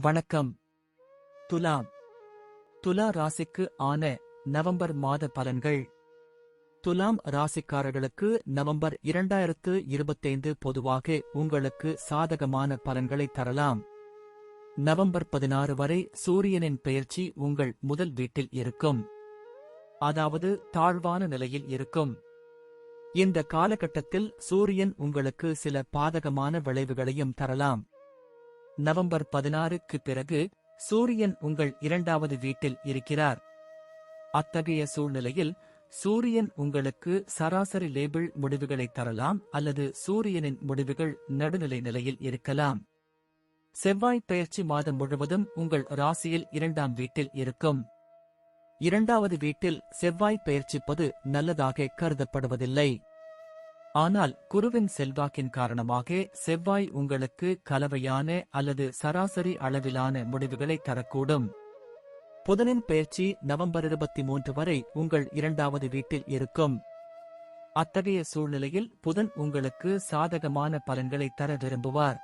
வணக்கம். துலாம். துலா ராசிக்கு ஆன நவம்பர் மாத பலன்கள். துலாம் ராசிக்காரர்களுக்கு நவம்பர் இரண்டாயிரத்து இருபத்தைந்து பொதுவாக உங்களுக்கு சாதகமான பலன்களை தரலாம். நவம்பர் பதினாறு வரை சூரியனின் பெயர்ச்சி உங்கள் முதல் வீட்டில் இருக்கும். அதாவது தாழ்வான நிலையில் இருக்கும். இந்த காலகட்டத்தில் சூரியன் உங்களுக்கு சில பாதகமான விளைவுகளையும் தரலாம். நவம்பர் பதினாறுக்கு பிறகு சூரியன் உங்கள் இரண்டாவது வீட்டில் இருக்கிறார். அத்தகைய சூழ்நிலையில் சூரியன் உங்களுக்கு சராசரி லேபிள் முடிவுகளை தரலாம் அல்லது சூரியனின் முடிவுகள் நடுநிலை நிலையில் இருக்கலாம். செவ்வாய் பயிற்சி மாதம் முழுவதும் உங்கள் ராசியில் இரண்டாம் வீட்டில் இருக்கும். இரண்டாவது வீட்டில் செவ்வாய் பெயர்ச்சிப்பது நல்லதாக கருதப்படுவதில்லை. ஆனால் குருவின் செல்வாக்கின் காரணமாக செவ்வாய் உங்களுக்கு கலவையான அல்லது சராசரி அளவிலான முடிவுகளை தரக்கூடும். புதனின் பெயர்ச்சி நவம்பர் இருபத்தி மூன்று வரை உங்கள் இரண்டாவது வீட்டில் இருக்கும். அத்தகைய சூழ்நிலையில் புதன் உங்களுக்கு சாதகமான பலன்களை தர விரும்புவார்.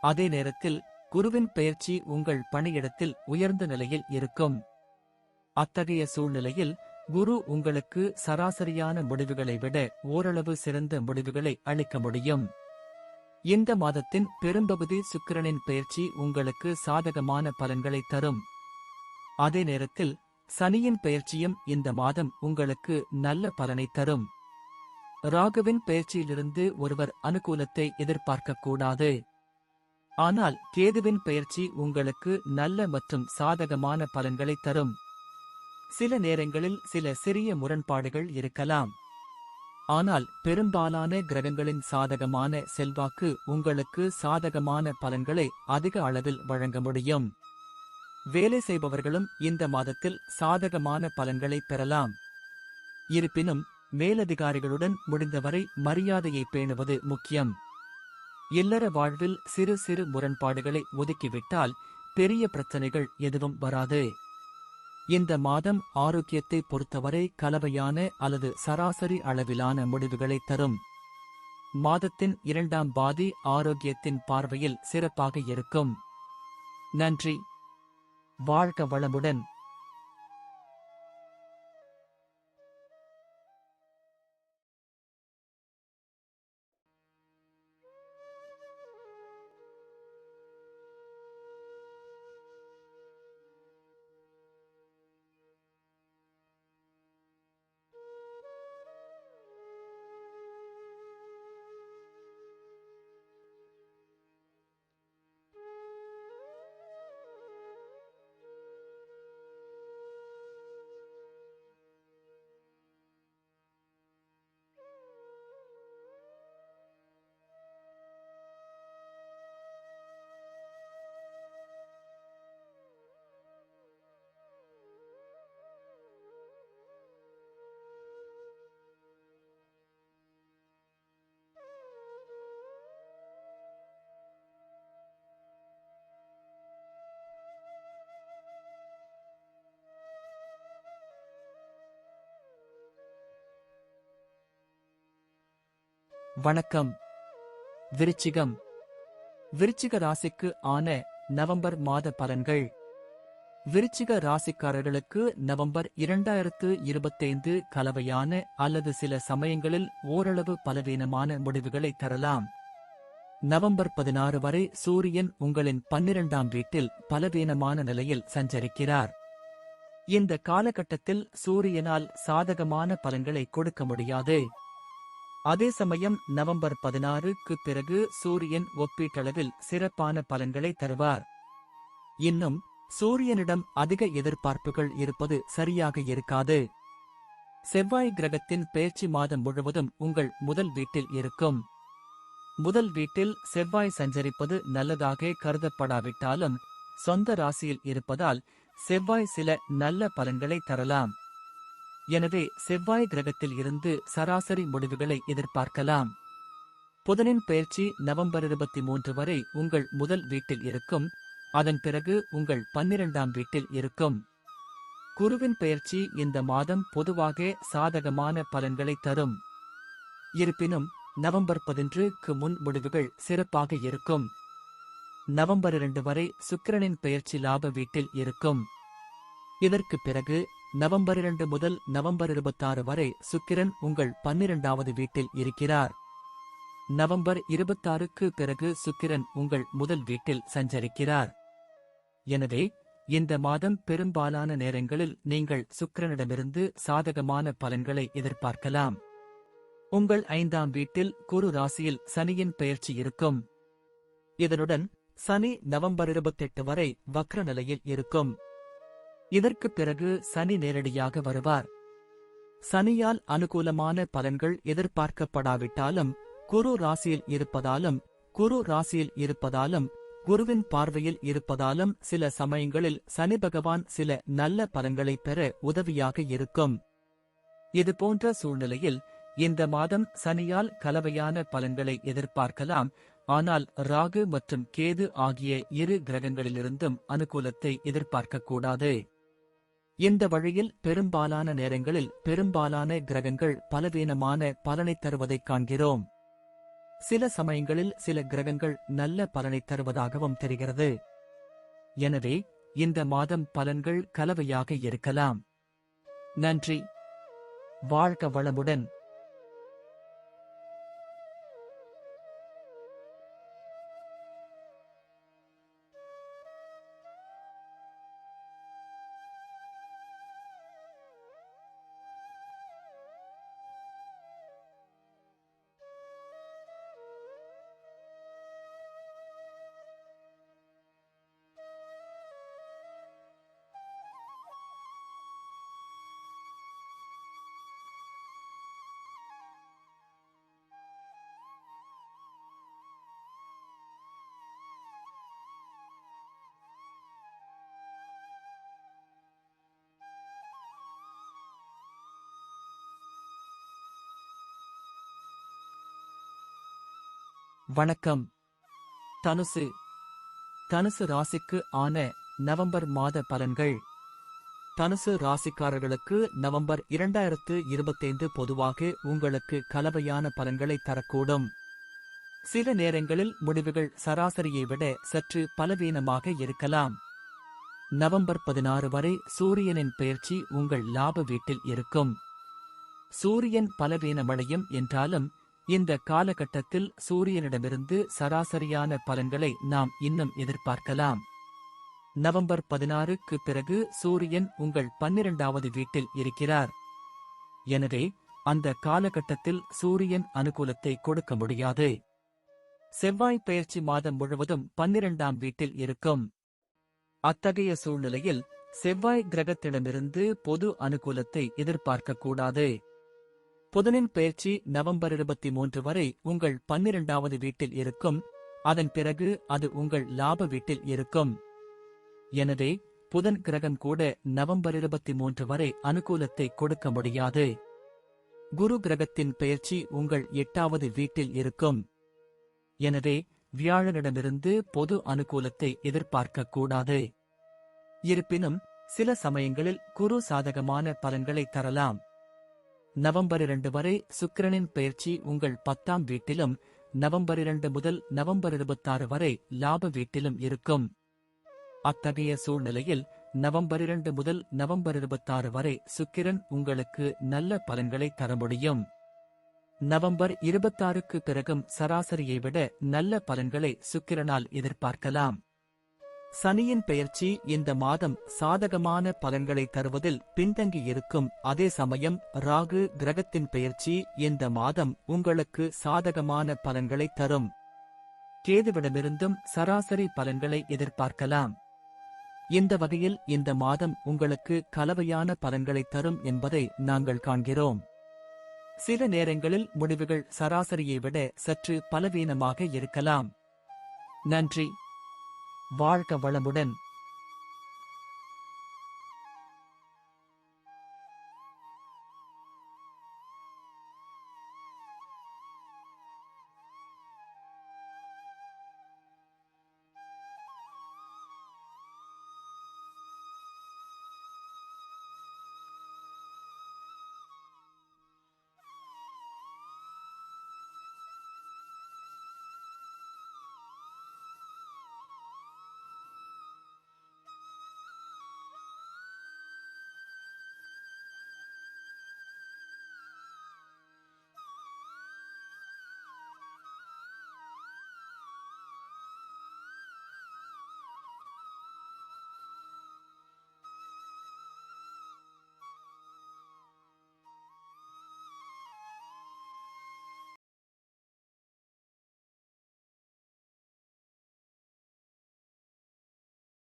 அதே நேரத்தில் குருவின் பெயர்ச்சி உங்கள் பணியிடத்தில் உயர்ந்த நிலையில் இருக்கும். அத்தகைய சூழ்நிலையில் குரு உங்களுக்கு சராசரியான முடிவுகளை விட ஓரளவு சிறந்த முடிவுகளை அளிக்க முடியும். இந்த மாதத்தின் பெரும்பகுதி சுக்கிரனின் பெயர்ச்சி உங்களுக்கு சாதகமான பலன்களை தரும். அதே நேரத்தில் சனியின் பெயர்ச்சியும் இந்த மாதம் உங்களுக்கு நல்ல பலனை தரும். ராகுவின் பெயர்ச்சியிலிருந்து ஒருவர் அனுகூலத்தை எதிர்பார்க்கக்கூடாது ஆனால் கேதுவின் பெயர்ச்சி உங்களுக்கு நல்ல மற்றும் சாதகமான பலன்களை தரும். சில நேரங்களில் சில சிறிய முரண்பாடுகள் இருக்கலாம். ஆனால் பெரும்பாலான கிரகங்களின் சாதகமான செல்வாக்கு உங்களுக்கு சாதகமான பலன்களை அதிக அளவில் வழங்க முடியும். வேலை செய்பவர்களும் இந்த மாதத்தில் சாதகமான பலன்களை பெறலாம். இருப்பினும் மேலதிகாரிகளுடன் முடிந்தவரை மரியாதையை பேணுவது முக்கியம். இல்லற வாழ்வில் சிறு சிறு முரண்பாடுகளை ஒதுக்கிவிட்டால் பெரிய பிரச்சனைகள் எதுவும் வராது. இந்த மாதம் ஆரோக்கியத்தை பொறுத்தவரை கலவையான அல்லது சராசரி அளவிலான முடிவுகளை தரும். மாதத்தின் இரண்டாம் பாதி ஆரோக்கியத்தின் பார்வையில் சிறப்பாக இருக்கும். நன்றி. வாழ்க வளமுடன். வணக்கம். விருச்சிகம். விருச்சிக ராசிக்கு ஆன நவம்பர் மாத பலன்கள். விருச்சிக ராசிக்காரர்களுக்கு நவம்பர் இரண்டாயிரத்து இருபத்தைந்து கலவையான அல்லது சில சமயங்களில் ஓரளவு பலவீனமான முடிவுகளை தரலாம். நவம்பர் பதினாறு வரை சூரியன் உங்களின் பன்னிரண்டாம் வீட்டில் பலவீனமான நிலையில் சஞ்சரிக்கிறார். இந்த காலகட்டத்தில் சூரியனால் சாதகமான பலன்களை கொடுக்க முடியாது. அதே சமயம் நவம்பர் பதினாறுக்கு பிறகு சூரியன் ஒப்பீட்டளவில் சிறப்பான பலன்களை தருவார். இன்னும் சூரியனிடம் அதிக எதிர்பார்ப்புகள் இருப்பது சரியாக இருக்காது. செவ்வாய் கிரகத்தின் பேச்சு மாதம் முழுவதும் உங்கள் முதல் வீட்டில் இருக்கும். முதல் வீட்டில் செவ்வாய் சஞ்சரிப்பது நல்லதாக கருதப்படாவிட்டாலும் சொந்த ராசியில் இருப்பதால் செவ்வாய் சில நல்ல பலன்களை தரலாம். எனவே செவ்வாய் கிரகத்தில் இருந்து சராசரி முடிவுகளை எதிர்பார்க்கலாம். புதனின் பெயர்ச்சி நவம்பர் இருபத்தி மூன்று வரை உங்கள் முதல் வீட்டில் இருக்கும். அதன் பிறகு உங்கள் பன்னிரண்டாம் வீட்டில் இருக்கும். குருவின் பெயர்ச்சி இந்த மாதம் பொதுவாக சாதகமான பலன்களை தரும். இருப்பினும் நவம்பர் பதினொன்றுக்கு முன் முடிவுகள் சிறப்பாக இருக்கும். நவம்பர் இரண்டு வரை சுக்கிரனின் பெயர்ச்சி லாப வீட்டில் இருக்கும். இதற்கு பிறகு நவம்பர் இரண்டு முதல் நவம்பர் இருபத்தாறு வரை சுக்கிரன் உங்கள் பன்னிரண்டாவது வீட்டில் இருக்கிறார். நவம்பர் இருபத்தாறுக்கு பிறகு சுக்கிரன் உங்கள் முதல் வீட்டில் சஞ்சரிக்கிறார். எனவே இந்த மாதம் பெரும்பாலான நேரங்களில் நீங்கள் சுக்கிரனிடமிருந்து சாதகமான பலன்களை எதிர்பார்க்கலாம். உங்கள் ஐந்தாம் வீட்டில் குரு ராசியில் சனியின் பெயர்ச்சி இருக்கும். இதனுடன் சனி நவம்பர் இருபத்தெட்டு வரை வக்ர நிலையில் இருக்கும். இதற்கு பிறகு சனி நேரடியாக வருவார். சனியால் அனுகூலமான பலன்கள் எதிர்பார்க்கப்படாவிட்டாலும் குரு ராசியில் இருப்பதாலும் குரு ராசியில் இருப்பதாலும் குருவின் பார்வையில் இருப்பதாலும் சில சமயங்களில் சனி பகவான் சில நல்ல பலன்களை பெற உதவியாக இருக்கும். இதுபோன்ற சூழ்நிலையில் இந்த மாதம் சனியால் கலவையான பலன்களை எதிர்பார்க்கலாம். ஆனால் ராகு மற்றும் கேது ஆகிய இரு கிரகங்களிலிருந்தும் அனுகூலத்தை எதிர்பார்க்கக்கூடாது இந்த வழியில் பெரும்பாலான நேரங்களில் பெரும்பாலான கிரகங்கள் பலவீனமான பலனைத் தருவதைக் காண்கிறோம். சில சமயங்களில் சில கிரகங்கள் நல்ல பலனைத் தருவதாகவும் தெரிகிறது. எனவே இந்த மாதம் பலன்கள் கலவையாக இருக்கலாம். நன்றி. வாழ்க வளமுடன். வணக்கம். தனுசு. தனுசு ராசிக்கு ஆன நவம்பர் மாத பலன்கள். தனுசு ராசிக்காரர்களுக்கு நவம்பர் இரண்டாயிரத்து இருபத்தைந்து பொதுவாக உங்களுக்கு கலவையான பலன்களை தரக்கூடும். சில நேரங்களில் முடிவுகள் சராசரியை விட சற்று பலவீனமாக இருக்கலாம். நவம்பர் பதினாறு வரை சூரியனின் பெயர்ச்சி உங்கள் லாப வீட்டில் இருக்கும். சூரியன் பலவீனமடையும் என்றாலும் இந்த காலகட்டத்தில் சூரியனிடமிருந்து சராசரியான பலன்களை நாம் இன்னும் எதிர்பார்க்கலாம். நவம்பர் பதினாறுக்கு பிறகு சூரியன் உங்கள் பன்னிரண்டாவது வீட்டில் இருக்கிறார். எனவே அந்த காலகட்டத்தில் சூரியன் அனுகூலத்தை கொடுக்க முடியாது. செவ்வாய் பெயர்ச்சி மாதம் முழுவதும் பன்னிரண்டாம் வீட்டில் இருக்கும். அத்தகைய சூழ்நிலையில் செவ்வாய் கிரகத்திடமிருந்து பொது அனுகூலத்தை எதிர்பார்க்கக்கூடாது புதனின் பயிற்சி நவம்பர் இருபத்தி மூன்று வரை உங்கள் பன்னிரண்டாவது வீட்டில் இருக்கும். அதன் பிறகு அது உங்கள் லாப வீட்டில் இருக்கும். எனவே புதன் கிரகம் கூட நவம்பர் இருபத்தி மூன்று வரை அனுகூலத்தை கொடுக்க முடியாது. குரு கிரகத்தின் பெயர்ச்சி உங்கள் எட்டாவது வீட்டில் இருக்கும். எனவே வியாழனிடமிருந்து பொது அனுகூலத்தை எதிர்பார்க்கக்கூடாது இருப்பினும் சில சமயங்களில் குரு சாதகமான பலன்களை தரலாம். நவம்பர் இரண்டு வரை சுக்கிரனின் பெயர்ச்சி உங்கள் பத்தாம் வீட்டிலும் நவம்பர் இரண்டு முதல் நவம்பர் இருபத்தாறு வரை லாப வீட்டிலும் இருக்கும். அத்தகைய சூழ்நிலையில் நவம்பர் இரண்டு முதல் நவம்பர் இருபத்தாறு வரை சுக்கிரன் உங்களுக்கு நல்ல பலன்களை தர முடியும். நவம்பர் இருபத்தாறுக்கு பிறகும் சராசரியை விட நல்ல பலன்களை சுக்கிரனால் எதிர்பார்க்கலாம். சனியின் பெயர்ச்சி இந்த மாதம் சாதகமான பலன்களை தருவதில் பின்தங்கி இருக்கும். அதே சமயம் ராகு கிரகத்தின் பெயர்ச்சி இந்த மாதம் உங்களுக்கு சாதகமான பலன்களை தரும். கேதுவிடமிருந்தும் சராசரி பலன்களை எதிர்பார்க்கலாம். இந்த வகையில் இந்த மாதம் உங்களுக்கு கலவையான பலன்களை தரும் என்பதை நாங்கள் காண்கிறோம். சில நேரங்களில் முடிவுகள் சராசரியை விட சற்று பலவீனமாக இருக்கலாம். நன்றி. வாழ்க வளமுடன்.